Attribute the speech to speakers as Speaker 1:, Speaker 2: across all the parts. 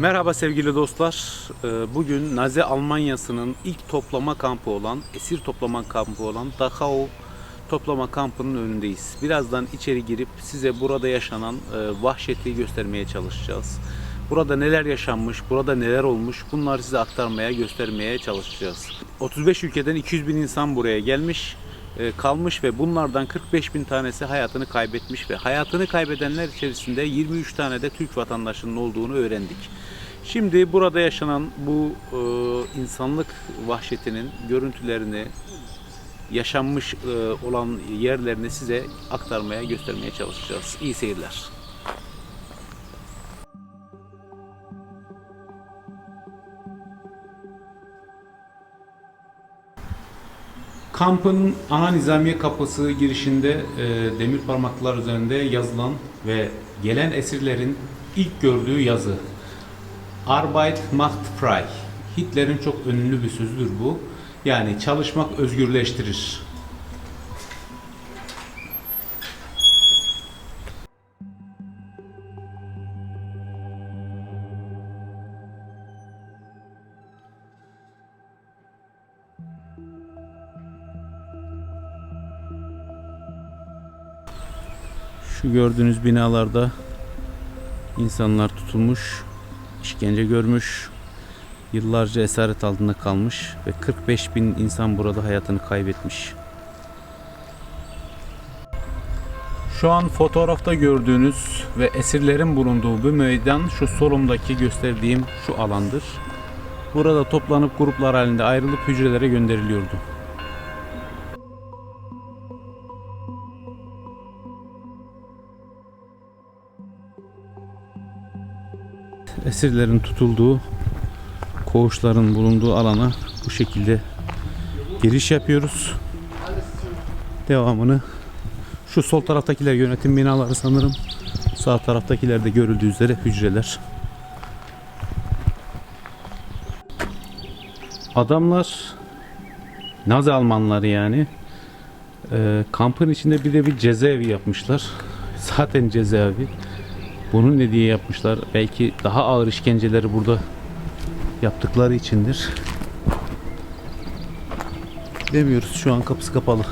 Speaker 1: Merhaba sevgili dostlar. Ee, Bugün Nazi Almanyası'nın ilk toplama kampı olan, esir toplama kampı olan Dachau toplama kampının önündeyiz. Birazdan içeri girip size burada yaşanan e, vahşeti göstermeye çalışacağız. Burada neler yaşanmış, burada neler olmuş bunları size aktarmaya, göstermeye çalışacağız. 35 ülkeden 200 bin insan buraya gelmiş, e, kalmış ve bunlardan 45 bin tanesi hayatını kaybetmiş ve hayatını kaybedenler içerisinde 23 tane de Türk vatandaşının olduğunu öğrendik. Şimdi burada yaşanan bu e, insanlık vahşetinin görüntülerini, yaşanmış e, olan yerlerini size aktarmaya, göstermeye çalışacağız. İyi seyirler. Kampın ana nizamiye kapısı girişinde e, demir parmaklar üzerinde yazılan ve gelen esirlerin ilk gördüğü yazı Arbeit macht frei. Hitler'in çok ünlü bir sözüdür bu. Yani çalışmak özgürleştirir. Şu gördüğünüz binalarda insanlar tutulmuş, işkence görmüş, yıllarca esaret altında kalmış ve 45 bin insan burada hayatını kaybetmiş. Şu an fotoğrafta gördüğünüz ve esirlerin bulunduğu bu meydan şu solumdaki gösterdiğim şu alandır. Burada toplanıp gruplar halinde ayrılıp hücrelere gönderiliyordu. Esirlerin tutulduğu koğuşların bulunduğu alana bu şekilde giriş yapıyoruz. Devamını şu sol taraftakiler yönetim binaları sanırım. Sağ taraftakiler de görüldüğü üzere hücreler. Adamlar Nazi Almanları yani e, kampın içinde bir de bir cezaevi yapmışlar. Zaten cezaevi. Bunu ne diye yapmışlar? Belki daha ağır işkenceleri burada yaptıkları içindir. Bilemiyoruz. Şu an kapısı kapalı.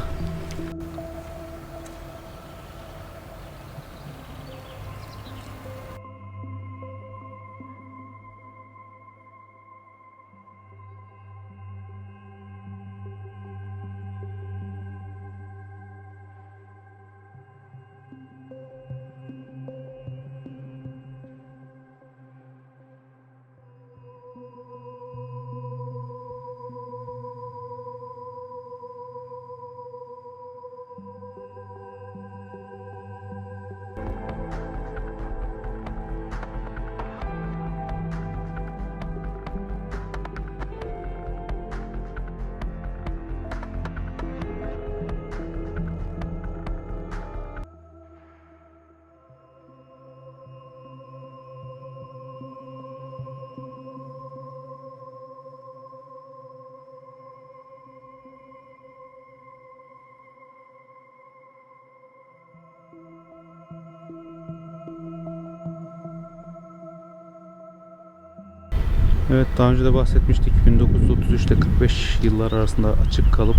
Speaker 1: Evet daha önce de bahsetmiştik. 1933 ile 45 yıllar arasında açık kalıp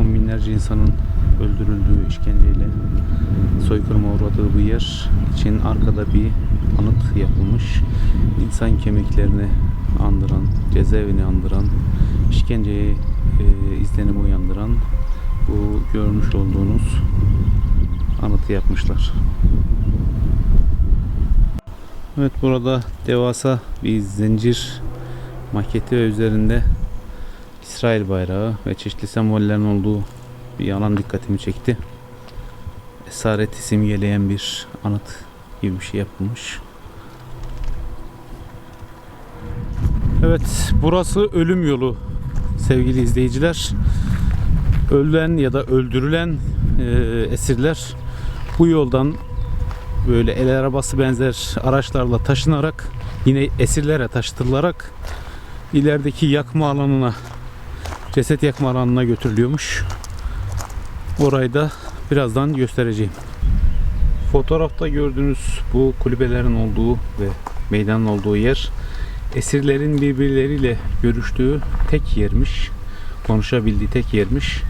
Speaker 1: on binlerce insanın öldürüldüğü işkenceyle soykırıma uğradığı bu yer için arkada bir anıt yapılmış. İnsan kemiklerini andıran, cezaevini andıran, işkenceye e, izlenimi uyandıran bu görmüş olduğunuz anıtı yapmışlar. Evet burada devasa bir zincir maketi ve üzerinde İsrail bayrağı ve çeşitli sembollerin olduğu bir alan dikkatimi çekti. Esareti simgeleyen bir anıt gibi bir şey yapılmış. Evet burası ölüm yolu sevgili izleyiciler. Ölen ya da öldürülen e, esirler bu yoldan böyle el arabası benzer araçlarla taşınarak yine esirlere taşıtılarak ilerideki yakma alanına ceset yakma alanına götürülüyormuş. Orayı da birazdan göstereceğim. Fotoğrafta gördüğünüz bu kulübelerin olduğu ve meydanın olduğu yer esirlerin birbirleriyle görüştüğü tek yermiş. Konuşabildiği tek yermiş.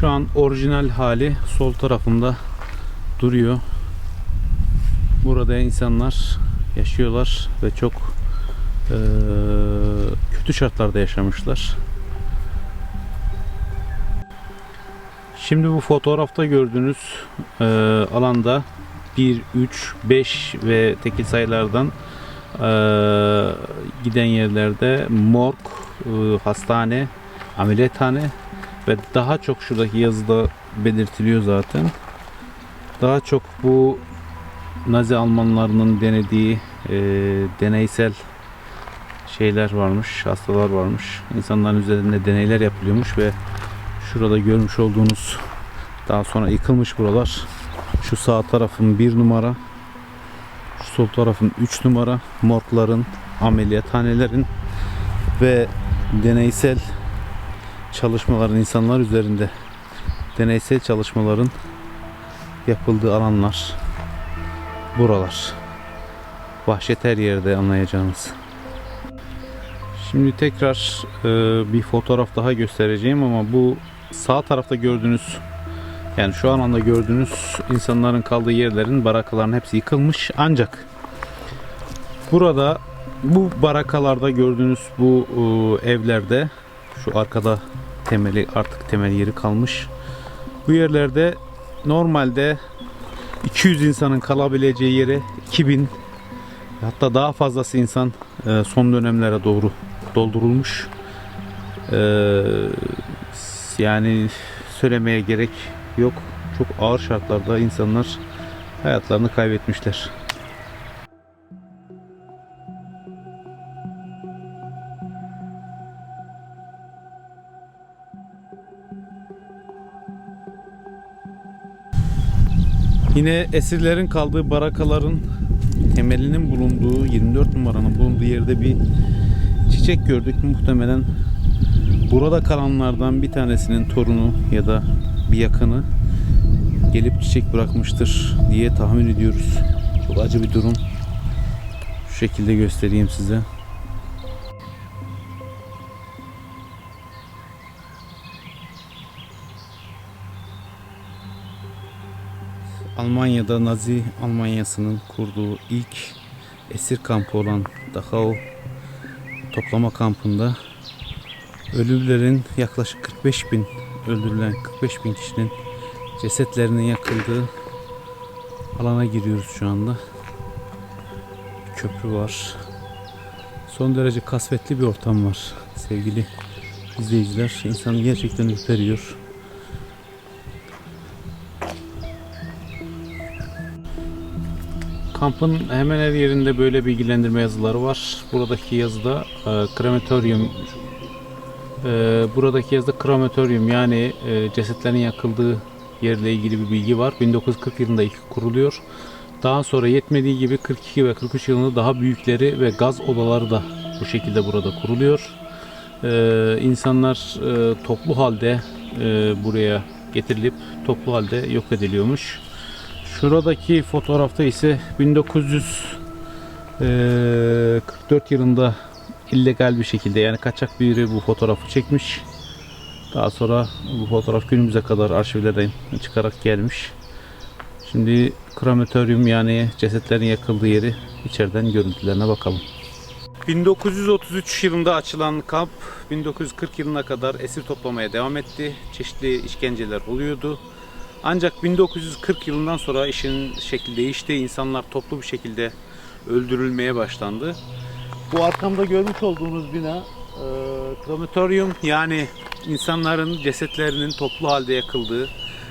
Speaker 1: Şu an orijinal hali sol tarafımda duruyor. Burada insanlar yaşıyorlar ve çok eee, kötü şartlarda yaşamışlar. Şimdi bu fotoğrafta gördüğünüz eee, alanda 1, 3, 5 ve tekil sayılardan eee, giden yerlerde morg, eee, hastane, ameliyathane ve daha çok şuradaki yazıda belirtiliyor zaten. Daha çok bu Nazi Almanlarının denediği eee, deneysel şeyler varmış, hastalar varmış. İnsanların üzerinde deneyler yapılıyormuş ve şurada görmüş olduğunuz daha sonra yıkılmış buralar. Şu sağ tarafın bir numara, şu sol tarafın 3 numara morgların, ameliyathanelerin ve deneysel çalışmaların insanlar üzerinde deneysel çalışmaların yapıldığı alanlar buralar. Vahşet her yerde anlayacağınız. Şimdi tekrar e, bir fotoğraf daha göstereceğim ama bu sağ tarafta gördüğünüz yani şu an anda gördüğünüz insanların kaldığı yerlerin barakaların hepsi yıkılmış ancak burada bu barakalarda gördüğünüz bu e, evlerde şu arkada temeli artık temel yeri kalmış. Bu yerlerde normalde 200 insanın kalabileceği yere 2000 hatta daha fazlası insan e, son dönemlere doğru doldurulmuş. E, yani söylemeye gerek yok. Çok ağır şartlarda insanlar hayatlarını kaybetmişler. Yine esirlerin kaldığı barakaların temelinin bulunduğu 24 numaranın bulunduğu yerde bir çiçek gördük. Muhtemelen burada kalanlardan bir tanesinin torunu ya da bir yakını gelip çiçek bırakmıştır diye tahmin ediyoruz. Çok acı bir durum. Şu şekilde göstereyim size. Almanya'da Nazi Almanyası'nın kurduğu ilk esir kampı olan Dachau toplama kampında ölülerin yaklaşık 45 bin öldürülen 45 bin kişinin cesetlerinin yakıldığı alana giriyoruz şu anda. Köprü var. Son derece kasvetli bir ortam var sevgili izleyiciler. İnsanı gerçekten ürperiyor. Kampın hemen her yerinde böyle bilgilendirme yazıları var. Buradaki yazıda e, krematoryum e, buradaki yazıda krematoryum yani e, cesetlerin yakıldığı yerle ilgili bir bilgi var. 1940 yılında ilk kuruluyor. Daha sonra yetmediği gibi 42 ve 43 yılında daha büyükleri ve gaz odaları da bu şekilde burada kuruluyor. E, insanlar e, toplu halde e, buraya getirilip toplu halde yok ediliyormuş. Şuradaki fotoğrafta ise 1944 yılında illegal bir şekilde yani kaçak biri bu fotoğrafı çekmiş. Daha sonra bu fotoğraf günümüze kadar arşivlerden çıkarak gelmiş. Şimdi krematoryum yani cesetlerin yakıldığı yeri içeriden görüntülerine bakalım. 1933 yılında açılan kamp 1940 yılına kadar esir toplamaya devam etti. Çeşitli işkenceler oluyordu. Ancak 1940 yılından sonra işin şekli değişti. İnsanlar toplu bir şekilde öldürülmeye başlandı. Bu arkamda görmüş olduğunuz bina e, krematoryum yani insanların cesetlerinin toplu halde yakıldığı,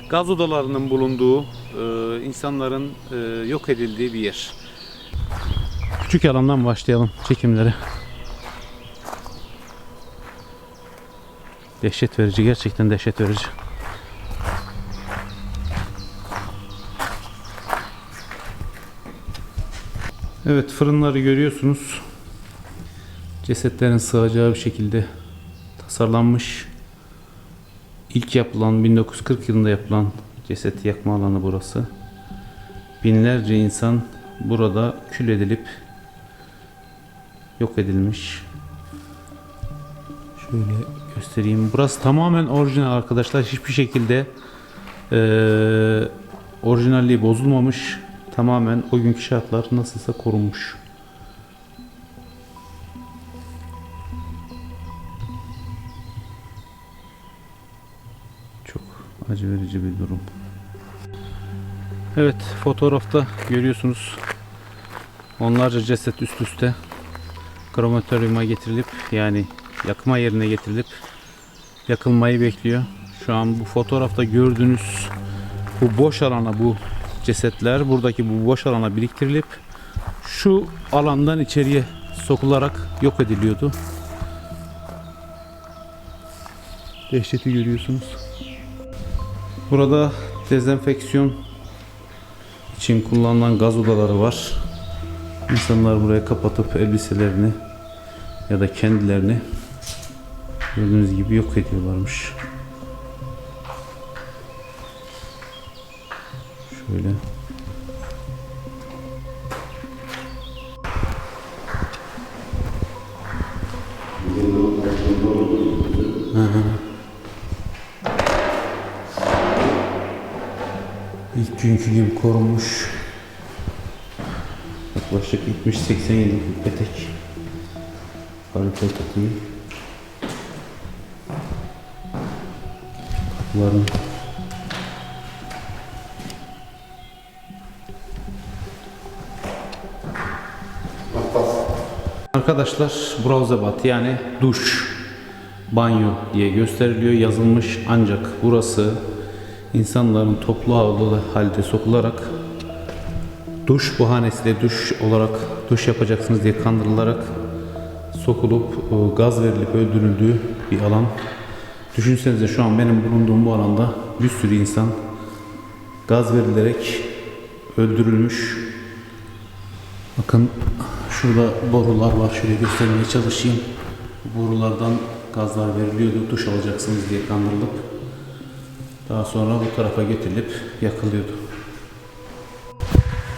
Speaker 1: gaz odalarının bulunduğu, e, insanların e, yok edildiği bir yer. Küçük alandan başlayalım çekimlere. Dehşet verici, gerçekten dehşet verici. Evet fırınları görüyorsunuz. Cesetlerin sığacağı bir şekilde tasarlanmış. İlk yapılan 1940 yılında yapılan ceset yakma alanı burası. Binlerce insan burada kül edilip yok edilmiş. Şöyle göstereyim. Burası tamamen orijinal arkadaşlar. Hiçbir şekilde eee orijinalliği bozulmamış. Tamamen o günkü şartlar nasılsa korunmuş. Çok acı verici bir durum. Evet fotoğrafta görüyorsunuz onlarca ceset üst üste krematoryuma getirilip yani yakma yerine getirilip yakılmayı bekliyor. Şu an bu fotoğrafta gördüğünüz bu boş alana bu cesetler buradaki bu boş alana biriktirilip şu alandan içeriye sokularak yok ediliyordu. Dehşeti görüyorsunuz. Burada dezenfeksiyon için kullanılan gaz odaları var. İnsanlar buraya kapatıp elbiselerini ya da kendilerini gördüğünüz gibi yok ediyorlarmış. Şöyle. İlk günkü gibi korunmuş. Yaklaşık 70-80 yıllık bir petek. Harika tatiği. Kapıların Arkadaşlar browsebat yani duş, banyo diye gösteriliyor yazılmış ancak burası insanların toplu havlu halde sokularak duş bahanesiyle duş olarak duş yapacaksınız diye kandırılarak sokulup e, gaz verilip öldürüldüğü bir alan. Düşünsenize şu an benim bulunduğum bu alanda bir sürü insan gaz verilerek öldürülmüş. Bakın şurada borular var. Şöyle göstermeye çalışayım. Borulardan gazlar veriliyordu. Duş alacaksınız diye kandırılıp daha sonra bu tarafa getirilip yakılıyordu.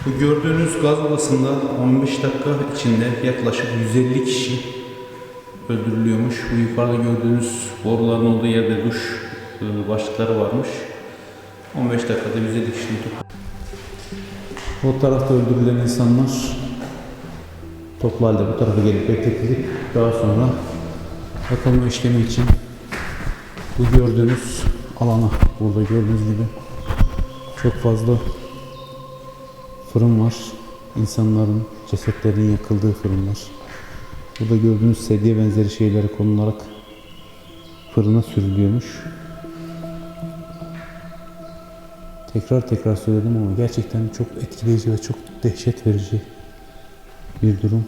Speaker 1: Bu gördüğünüz gaz odasında 15 dakika içinde yaklaşık 150 kişi öldürülüyormuş. Bu yukarıda gördüğünüz boruların olduğu yerde duş e, başlıkları varmış. 15 dakikada 150 kişinin O tarafta öldürülen insanlar toplu halde bu tarafa gelip bekletilip daha sonra yakılma işlemi için bu gördüğünüz alana burada gördüğünüz gibi çok fazla fırın var. İnsanların cesetlerinin yakıldığı fırınlar. Burada gördüğünüz sedye benzeri şeylere konularak fırına sürülüyormuş. Tekrar tekrar söyledim ama gerçekten çok etkileyici ve çok dehşet verici bir durum.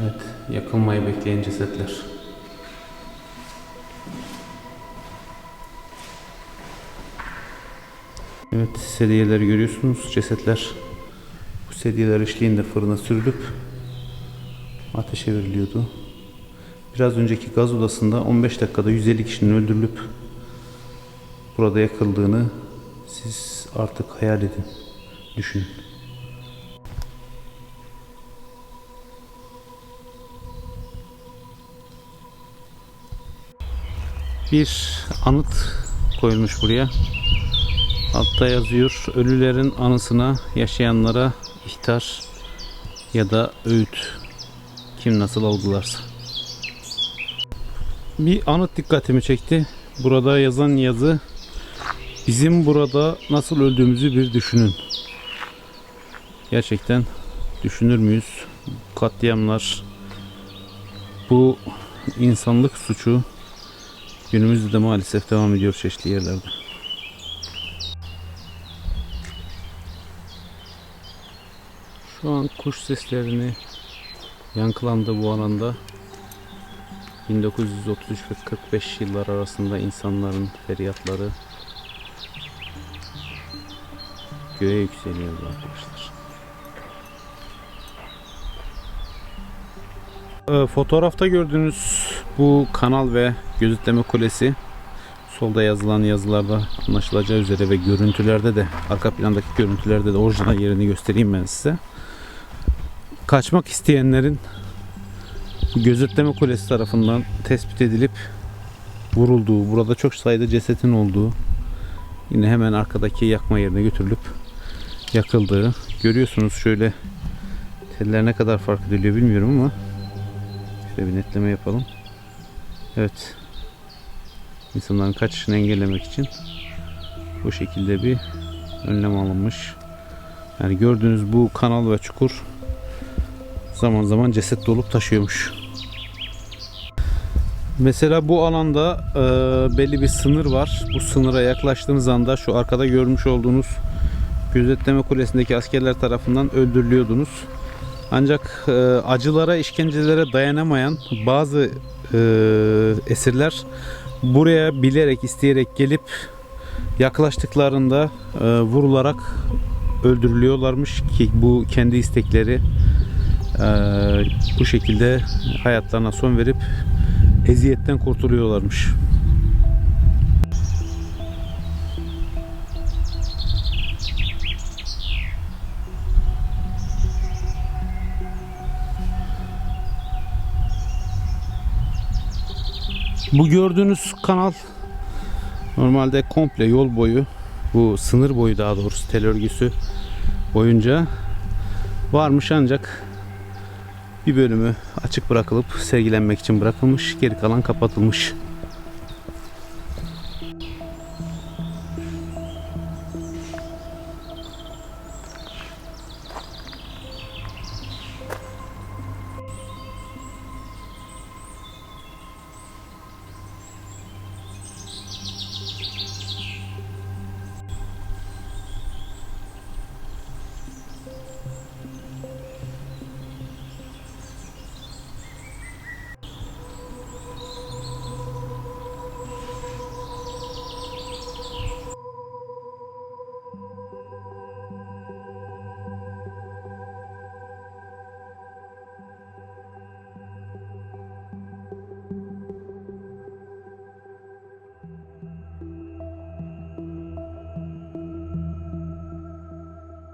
Speaker 1: Evet, yakılmayı bekleyen cesetler. Evet, sedyeleri görüyorsunuz. Cesetler bu sedyeler eşliğinde fırına sürülüp ateşe veriliyordu. Biraz önceki gaz odasında 15 dakikada 150 kişinin öldürülüp burada yakıldığını siz artık hayal edin, düşünün. Bir anıt koyulmuş buraya. Altta yazıyor ölülerin anısına yaşayanlara ihtar ya da öğüt. Kim nasıl algılarsa. Bir anıt dikkatimi çekti. Burada yazan yazı bizim burada nasıl öldüğümüzü bir düşünün. Gerçekten düşünür müyüz? Katliamlar bu insanlık suçu günümüzde de maalesef devam ediyor çeşitli yerlerde. Şu an kuş seslerini yankılandı bu alanda. 1933 ve 45 yıllar arasında insanların feryatları göğe yükseliyor arkadaşlar. Ee, Fotoğrafta gördüğünüz bu kanal ve gözetleme kulesi solda yazılan yazılarda anlaşılacağı üzere ve görüntülerde de arka plandaki görüntülerde de orijinal yerini göstereyim ben size. Kaçmak isteyenlerin gözetleme kulesi tarafından tespit edilip vurulduğu, burada çok sayıda cesetin olduğu, yine hemen arkadaki yakma yerine götürülüp yakıldığı görüyorsunuz şöyle teller ne kadar fark ediliyor bilmiyorum ama şöyle bir netleme yapalım. Evet. İnsanların kaçışını engellemek için bu şekilde bir önlem alınmış. Yani gördüğünüz bu kanal ve çukur zaman zaman ceset dolup taşıyormuş. Mesela bu alanda e, belli bir sınır var. Bu sınıra yaklaştığınız anda şu arkada görmüş olduğunuz gözetleme kulesindeki askerler tarafından öldürülüyordunuz. Ancak e, acılara, işkencelere dayanamayan bazı e, esirler buraya bilerek, isteyerek gelip yaklaştıklarında e, vurularak öldürülüyorlarmış ki bu kendi istekleri e, bu şekilde hayatlarına son verip eziyetten kurtuluyorlarmış. Bu gördüğünüz kanal normalde komple yol boyu bu sınır boyu daha doğrusu tel örgüsü boyunca varmış ancak bir bölümü açık bırakılıp sergilenmek için bırakılmış geri kalan kapatılmış.